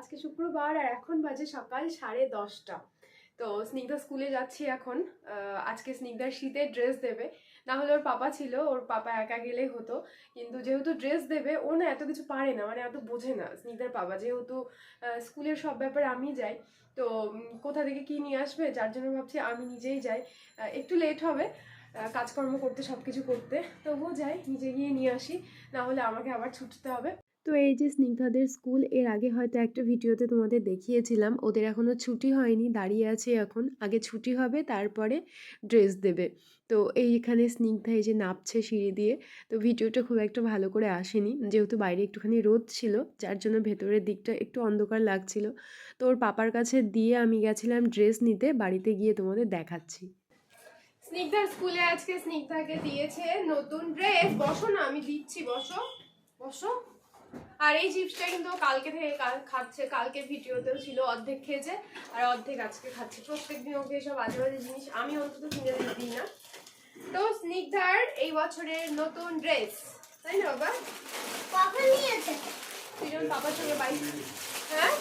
আজকে শুক্রবার আর এখন বাজে সকাল সাড়ে দশটা। তো স্নিগ্ধা স্কুলে যাচ্ছি এখন। আজকে স্নিগ্ধার শীতের ড্রেস দেবে। না হলে ওর পাপা ছিল, ওর পাপা একা গেলেই হতো। কিন্তু যেহেতু ড্রেস দেবে, ও না এত কিছু পারে না মানে এত বোঝে না স্নিগ্ধার বাবা যেহেতু স্কুলের সব ব্যাপারে আমি যাই, তো কোথা থেকে কি নিয়ে আসবে? যার জন্য ভাবছি আমি নিজেই যাই। একটু লেট হবে কাজকর্ম করতে সব কিছু করতে। তবুও যাই, নিজে গিয়ে নিয়ে আসি। না হলে আমাকে আবার ছুটতে হবে। তো এই যে স্নিগ্ধাদের স্কুল, এর আগে হয়তো একটা ভিডিওতে তোমাদের দেখিয়েছিলাম। ওদের এখনও ছুটি হয়নি, দাঁড়িয়ে আছে এখন। আগে ছুটি হবে, তারপরে ড্রেস দেবে। তো এইখানে স্নিগ্ধা এই যে নাপছে সিঁড়ি দিয়ে। তো ভিডিওটা খুব একটা ভালো করে আসেনি। যেহেতু বাইরে একটুখানি রোদ ছিল, যার জন্য ভেতরের দিকটা একটু অন্ধকার লাগছিল। তো ওর পাপার কাছে দিয়ে আমি গেছিলাম ড্রেস নিতে, বাড়িতে গিয়ে তোমাদের দেখাচ্ছি। স্নিগ্ধার স্কুলে আজকে স্নিগ্ধাকে দিয়েছে নতুন ড্রেস। বসো না, আমি দিচ্ছি, বসো। বসো। আর এই চিপসটা কিন্তু কালকে থেকে কাল- খাচ্ছে কালকে ভিডিওতেও ছিল অর্ধেক খেয়েছে আর অর্ধেক আজকে খাচ্ছে। প্রত্যেক দিন ওকে এসব বাজে বাজে জিনিস আমি অন্তত কিনে দিই না। তো স্নিগ্ধার এই বছরের নতুন ড্রেস তাই না বাবা? কখন নিয়েছে। তুই যখন বাবার সঙ্গে বাইক হ্যাঁ?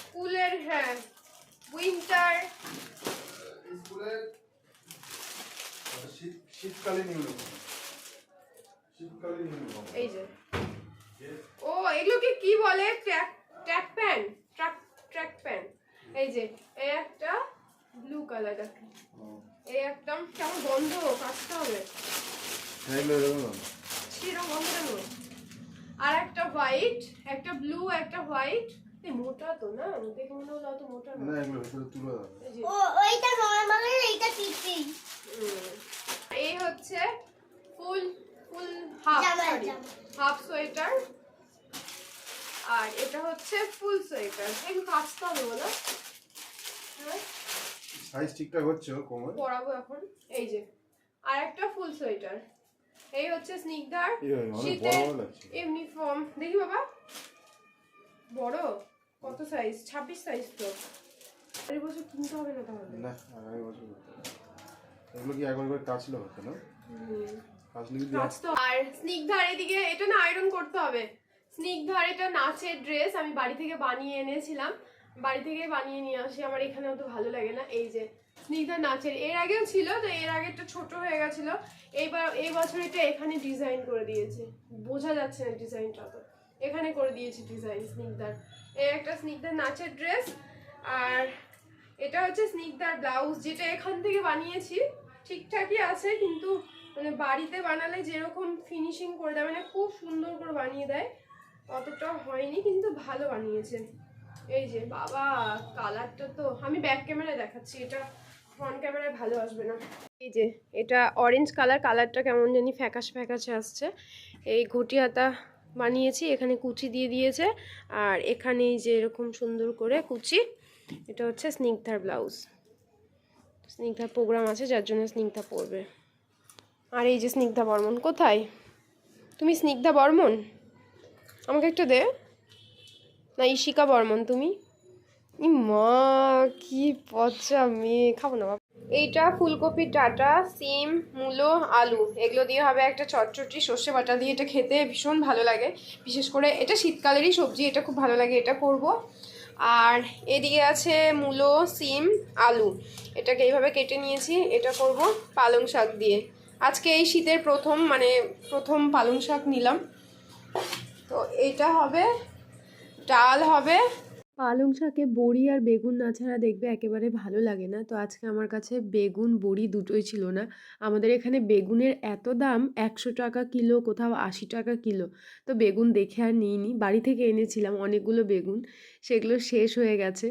স্কুলের হ্যাঁ উইন্টার স্কুলের শীতকালীন ইউনিফর্ম শীতকালীন ইউনিফর্ম এই যে ও এগুলোকে কি বলে track track pant track track pant এই একটা ব্লু কালার দেখো। এই একটা কেমন বন্ধ কাটতে হবে। এগুলো সেরকম আর একটা হোয়াইট একটা ব্লু একটা হোয়াইট এই মোটা তো না? দেখে মনে হলো অত মোটা না। না এগুলো ভেতরে তুলে এই ও ওইটা নরমালের এইটা পিপি এই হচ্ছে full full half. Half sweater. আর এটা হচ্ছে ফুল সোয়েটার। একটু কাচতে হবে বলো হ্যাঁ সাইজ ঠিকঠাক হচ্ছে কোমর? পরাবো এখন। এই যে আর একটা ফুল সোয়েটার। এই হচ্ছে স্নিগ্ধার। বড় শীতের ইউনিফর্ম দেখি বাবা। বড়? কত সাইজ ছাব্বিশ সাইজ তো। এই বছর কিনতে হবে না তাহলে? না আগামী বছর। এগুলো কি একবার করে কাচলে হতো না? আর স্নিগ্ধার এদিকে এটা না আয়রন করতে হবে। স্নিগ্ধার এটা নাচের ড্রেস আমি বাড়ি থেকে বানিয়ে এনেছিলাম। বাড়ি থেকে বানিয়ে নিয়ে আসি, আমার এখানে অত ভালো লাগে না। এই যে স্নিগ্ধার নাচের, এর আগেও ছিল, তো এর আগে একটা ছোট হয়ে গেছিল। এইবার, এই বছর এটা এখানে ডিজাইন করে দিয়েছে। বোঝা যাচ্ছে না ডিজাইনটা তো এখানে করে দিয়েছি ডিজাইন স্নিগ্ধার। এই একটা স্নিগ্ধার নাচের ড্রেস আর এটা হচ্ছে স্নিগ্ধার ব্লাউজ যেটা এখান থেকে বানিয়েছি। ঠিকঠাকই আছে, কিন্তু মানে বাড়িতে বানালে যেরকম ফিনিশিং করে দেয় মানে খুব সুন্দর করে বানিয়ে দেয় অতটা হয়নি, কিন্তু ভালো বানিয়েছে। এই যে, বাবা কালারটা তো, আমি ব্যাক ক্যামেরায় দেখাচ্ছি, এটা ফ্রন্ট ক্যামেরায় ভালো আসবে না। এই যে, এটা অরেঞ্জ কালার কালারটা কেমন জানি ফ্যাকাশে ফ্যাকাশে আসছে। এই ঘটি হাতা বানিয়েছি, এখানে কুচি দিয়ে দিয়েছে, আর এখানে এই যে এরকম সুন্দর করে কুচি, এটা হচ্ছে স্নিগ্ধার ব্লাউজ। স্নিগ্ধার প্রোগ্রাম আছে, যার জন্য স্নিগ্ধা পরবে। আর এই যে স্নিগ্ধা বর্মন, কোথায়? তুমি স্নিগ্ধা বর্মন? আমাকে একটু দে। না ইশিকা বর্মন, তুমি? মা, কি পচা মেয়ে, খাব না এইটা ফুলকপি ডাটা সিম, মূলো, আলু, এগুলো দিয়ে হবে একটা চটচটি, সর্ষে বাটা দিয়ে এটা খেতে ভীষণ ভালো লাগে। বিশেষ করে এটা শীতকালেরই সবজি, এটা খুব ভালো লাগে, এটা করব। আর এদিকে আছে মূলো, সিম, আলু। এটাকে এইভাবে কেটে নিয়েছি, এটা করব পালং শাক দিয়ে। আজকে এই শীতের প্রথম মানে প্রথম পালং শাক নিলাম। তো এটা হবে ডাল হবে। পালং শাকে বড়ি আর বেগুন না ছাড়া দেখবে একেবারে ভালো লাগে না। তো আজকে আমার কাছে বেগুন, বড়ি দুটোই ছিল না। আমাদের এখানে বেগুনের এত দাম, একশো টাকা কিলো, কোথাও আশি টাকা কিলো। তো বেগুন দেখে আর নিইনি। বাড়ি থেকে এনেছিলাম অনেকগুলো বেগুন। সেগুলো শেষ হয়ে গেছে।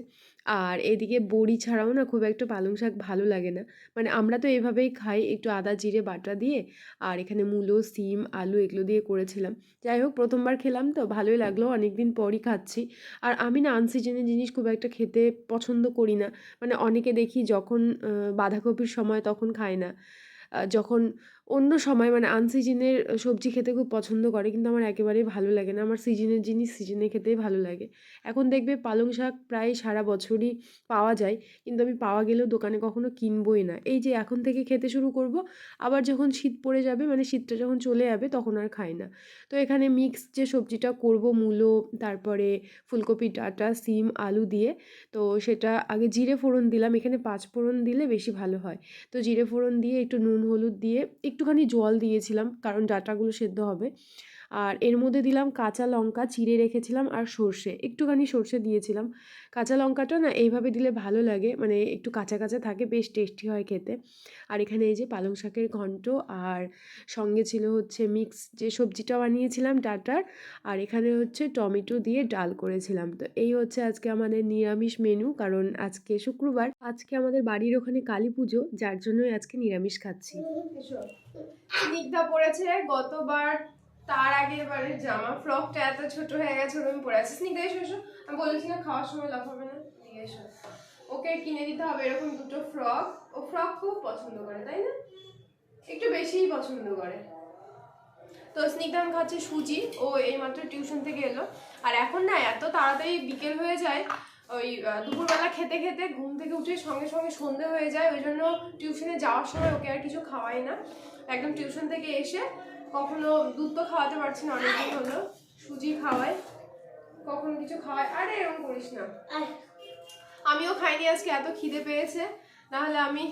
আর এদিকে বড়ি ছাড়াও না খুব একটা পালং শাক ভালো লাগে না। মানে আমরা তো এভাবেই খাই, একটু আদা, জিরে, বাটা দিয়ে আর এখানে মূলো, সিম, আলু এগুলো দিয়ে করেছিলাম। যাই হোক, প্রথমবার খেলাম তো ভালোই লাগল অনেক দিন পরই খাচ্ছি। আর আমি না আনসিজনের জিনিস খুব একটা খেতে পছন্দ করি না। মানে অনেকে দেখি যখন বাঁধাকপির সময় তখন খায় না। যখন অন্য সময় মানে আনসিজনের সবজি খেতে খুব পছন্দ করে, কিন্তু আমার একেবারেই ভালো লাগে না। আমার সিজনের জিনিস সিজনে খেতেই ভালো লাগে। এখন দেখবে পালং শাক প্রায় সারা বছরই পাওয়া যায়, কিন্তু আমি পাওয়া গেলেও দোকানে কখনো কিনবই না। এই যে এখন থেকে খেতে শুরু করব, আবার যখন শীত পড়ে যাবে মানে শীতটা যখন চলে যাবে, তখন আর খাই না। তো এখানে মিক্স যে সবজিটা করব, মূলো, তারপরে ফুলকপি, ডাঁটা, সিম, আলু দিয়ে, তো সেটা আগে জিরে ফোড়ন দিলাম। এখানে পাঁচ ফোড়ন দিলে বেশি ভালো হয়। তো জিরে ফোড়ন দিয়ে, একটু নুন, হলুদ দিয়ে একটুখানি জল দিয়েছিলাম কারণ ডাটাগুলো সেদ্ধ হবে। আর এর মধ্যে দিলাম কাঁচা লঙ্কা, চিড়ে রেখেছিলাম আর সর্ষে। একটুখানি সর্ষে দিয়েছিলাম। কাঁচা লঙ্কাটা না এইভাবে দিলে ভালো লাগে মানে একটু কাঁচা কাঁচা থাকে, বেশ টেস্টি হয় খেতে। আর এখানে এই যে পালং শাকের ঘন্ট আর সঙ্গে ছিল হচ্ছে মিক্স যে সবজিটা বানিয়েছিলাম ডাটার আর এখানে হচ্ছে টমেটো দিয়ে ডাল করেছিলাম। তো এই হচ্ছে আজকে আমাদের নিরামিষ মেনু কারণ আজকে শুক্রবার, আজকে আমাদের বাড়ির ওখানে কালী পুজো, যার জন্যই আজকে নিরামিষ খাচ্ছি। পড়েছে গতবার তার আগের বারের জামা। ফ্রকটা এত ছোট হয়ে গেছে ওটা আমি পরে আছি। স্নিগ্ধা এসো। এসো আমি বলেছি না, খাওয়ার সময় লাফাবে না। নিয়ে এসো। ওকে কিনে দিতে হবে এরকম দুটো ফ্রক ও ফ্রক খুব পছন্দ করে, তাই না? একটু বেশিই পছন্দ করে। তো স্নিগ্ধান খাচ্ছে সুজি। ও এইমাত্র টিউশন থেকে এলো। আর এখন না, এত তাড়াতাড়ি বিকেল হয়ে যায়, ওই দুপুরবেলা খেতে খেতে ঘুম থেকে উঠে সঙ্গে সঙ্গে সন্ধে হয়ে যায়। ওই জন্য টিউশনে যাওয়ার সময় ওকে আর কিছু খাওয়াই না। একদম টিউশন থেকে এসে কখনো দুধ তো খাওয়াতে পারছি না অনেকদিন হলো। সুজি খাওয়াই কখনো কিছু খাওয়াই। আরে এরকম করিস না। আমিও খাইনি আজকে এত খিদে পেয়েছে। নাহলে আমি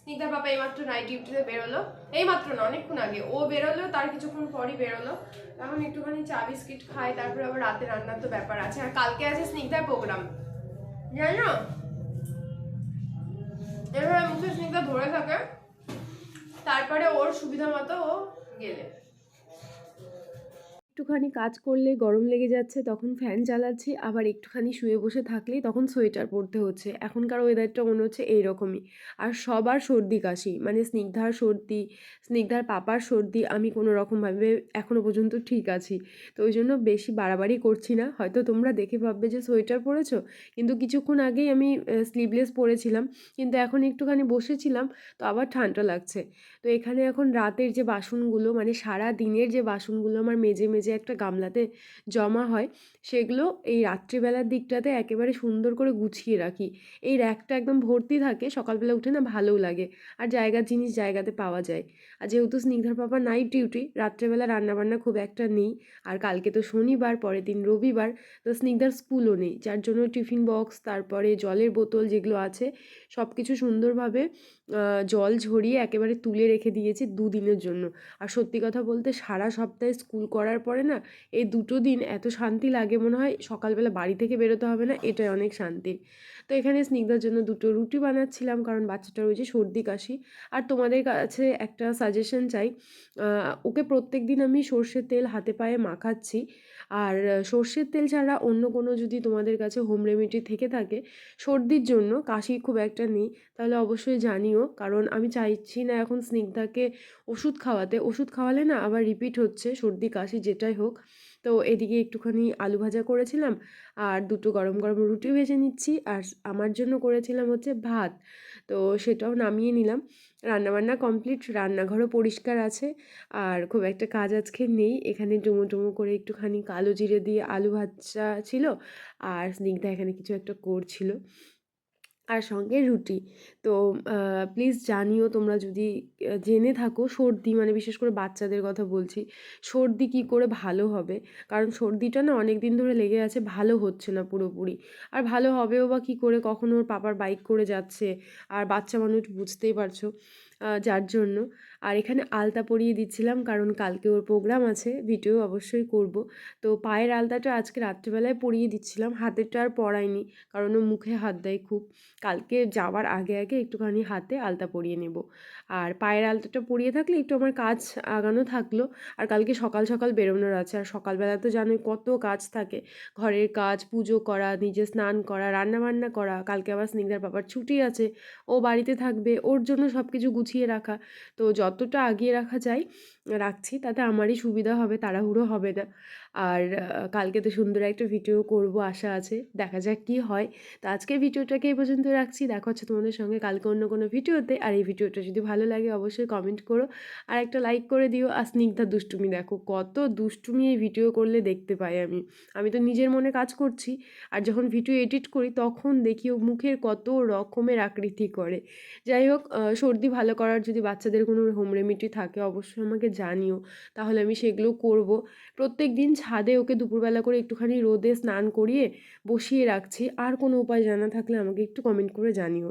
স্নিগ্ধা বাবা এইমাত্র নাইট ডিউটিতে বেরোলো। এইমাত্র না অনেকক্ষণ আগে। ও বেরোলো তার কিছুক্ষণ পরই বেরোলো। এখন একটুখানি চা বিস্কিট খাই তারপরে আবার রাতে রান্নার তো ব্যাপার আছে। আর কালকে আছে স্নিগ্ধার প্রোগ্রাম জানো? এভাবে মুখে স্নিগ্ধা ধরে থাকে। তারপরে ওর সুবিধা মতো ও গেলে। একটুখানি কাজ করলে গরম লেগে যাচ্ছে, তখন ফ্যান চালাচ্ছি, আবার একটুখানি শুয়ে বসে থাকলেই তখন সোয়েটার পরতে হচ্ছে। এখনকার ওয়েদারটা মনে হচ্ছে এইরকমই। আর সবার সর্দি কাশি মানে স্নিগ্ধার সর্দি, স্নিগ্ধার পাপার সর্দি আমি কোনো রকমভাবে এখনও পর্যন্ত ঠিক আছি। তো ওই জন্য বেশি বাড়াবাড়ি করছি না। হয়তো তোমরা দেখে ভাববে যে সোয়েটার পরেছো, কিন্তু কিছুক্ষণ আগেই আমি স্লিভলেস পরেছিলাম, কিন্তু এখন একটুখানি বসেছিলাম, তো আবার ঠান্ডা লাগছে। তো এখানে এখন রাতের যে বাসনগুলো মানে সারা দিনের যে বাসনগুলো আমার মেজে মেজে একটা গামলাতে জমা হয়, সেগুলো এই রাত্রিবেলার দিকটাতে একেবারে সুন্দর করে গুছিয়ে রাখি। এই র্যাকটা একদম ভর্তি থাকে, সকালবেলা উঠে না ভালোও লাগে, আর জায়গার জিনিস জায়গাতে পাওয়া যায়। আর যেহেতু স্নিগ্ধার পাপা নাইট ডিউটি রাত্রেবেলা রান্নাবান্না খুব একটা নেই, আর কালকে তো শনিবার, পরের দিন রবিবার, তো স্নিগ্ধার স্কুলও নেই। যার জন্য টিফিন বক্স তারপরে জলের বোতল যেগুলো আছে সব কিছু সুন্দরভাবে জল ঝরিয়ে একেবারে তুলে রেখে দিয়েছি দুদিনের জন্য। আর সত্যি কথা বলতে সারা সপ্তাহে স্কুল করার পরে না এই দুটো দিন এত শান্তি লাগে মনে হয়, সকালবেলা বাড়ি থেকে বেরোতে হবে না, এটাই অনেক শান্তির তো এখানে স্নিগ্ধার জন্য দুটো রুটি বানাচ্ছিলাম, কারণ বাচ্চাটার ওই যে সর্দি কাশি। আর তোমাদের কাছে একটা সাজেশন চাই ওকে প্রত্যেক দিন আমি সর্ষের তেল হাতে পায়ে মাখাচ্ছি। আর সর্ষের তেল ছাড়া অন্য কোনো যদি তোমাদের কাছে হোম রেমেডি থেকে থাকে, সর্দির জন্য কাশি খুব একটা নেই, তাহলে অবশ্যই জানিও। কারণ আমি চাইছি না এখন স্নিগ্ধাকে ওষুধ খাওয়াতে। ওষুধ খাওয়ালে না আবার রিপিট হচ্ছে, সর্দি, কাশি যেটাই হোক। তো এদিকে একটুখানি আলু ভাজা করেছিলাম, আর দুটো গরম গরম রুটি ভেজে নিচ্ছি, আর আমার জন্য করেছিলাম হচ্ছে ভাত। তো সেটাও নামিয়ে নিলাম। রান্নাবান্না কমপ্লিট রান্নাঘরও পরিষ্কার আছে। আর খুব একটা কাজ আজকে নেই। এখানে ডুমো ডুমো করে একটুখানি কালো জিরে দিয়ে আলু ভাজা ছিল। আর স্নিগ্ধা এখানে কিছু একটা করছিল। আর সঙ্গে রুটি। তো প্লিজ জানিও তোমরা যদি জেনে থাকো সর্দি মানে বিশেষ করে বাচ্চাদের কথা বলছি, সর্দি কি করে ভালো হবে? কারণ সর্দিটা না অনেক দিন ধরে লেগে আছে, ভালো হচ্ছে না পুরোপুরি। আর ভালো হবেও বা কি করে? কখনো ওর পাপার বাইক করে যাচ্ছে, আর বাচ্চা মানুষ বুঝতেই পারছ। যার জন্য। আর এখানে আলতা পরিয়ে দিচ্ছিলাম, কারণ কালকে ওর প্রোগ্রাম আছে ভিডিও অবশ্যই করব। তো পায়ের আলতাটা আজকে রাত্রিবেলায় পরিয়ে দিচ্ছিলাম, হাতেরটা আর পরাইনি, কারণ ও মুখে হাত দেয় খুব। কালকে যাওয়ার আগে আগে একটুখানি হাতে আলতা পরিয়ে নেব। আর পায়ের আলতাটা পরিয়ে থাকলে একটু আমার কাজ আগানো থাকল। আর কালকে সকাল সকাল বেরোনোর আছে, আর সকালবেলা তো জানোই কত কাজ থাকে। ঘরের কাজ, পুজো করা, নিজে স্নান করা রান্না বান্না করা, কালকে আবার স্নিগ্ধার বাবার ছুটি আছে, ও বাড়িতে থাকবে, ওর জন্য সব কিছু গুছিয়ে রাখা। তো যতটা আগিয়ে রাখা যায় রাখছি, তাতে আমারই সুবিধা হবে, তাড়াহুড়ো হবে না। আর কালকে তো সুন্দর একটা ভিডিও করব, আশা আছে, দেখা যাক কি হয়। তো আজকে ভিডিওটাকে এই পর্যন্ত রাখছি, দেখা হচ্ছে তোমাদের সঙ্গে কালকে অন্য কোনো ভিডিওতে আর এই ভিডিওটা যদি ভালো লাগে, অবশ্যই কমেন্ট করো। আর একটা লাইক করে দিও, আর স্নিগ্ধা দুষ্টুমি দেখো, কত দুষ্টুমি এই ভিডিও করলে দেখতে পাই আমি। আমি তো নিজের মনে কাজ করছি, আর যখন ভিডিও এডিট করি, তখন দেখি ও মুখের কত রকমের আকৃতি করে। যাই হোক সর্দি ভালো করার যদি বাচ্চাদের কোনো হোম রেমেডি থাকে, অবশ্যই আমাকে জানিও, তাহলে আমি সেগুলো করব। প্রত্যেক দিন ছাদে ওকে দুপুরবেলা করে একটুখানি রোদে স্নান করিয়ে বসিয়ে রাখছি। আর কোনো উপায় জানা থাকলে আমাকে একটু কমেন্ট করে জানিও।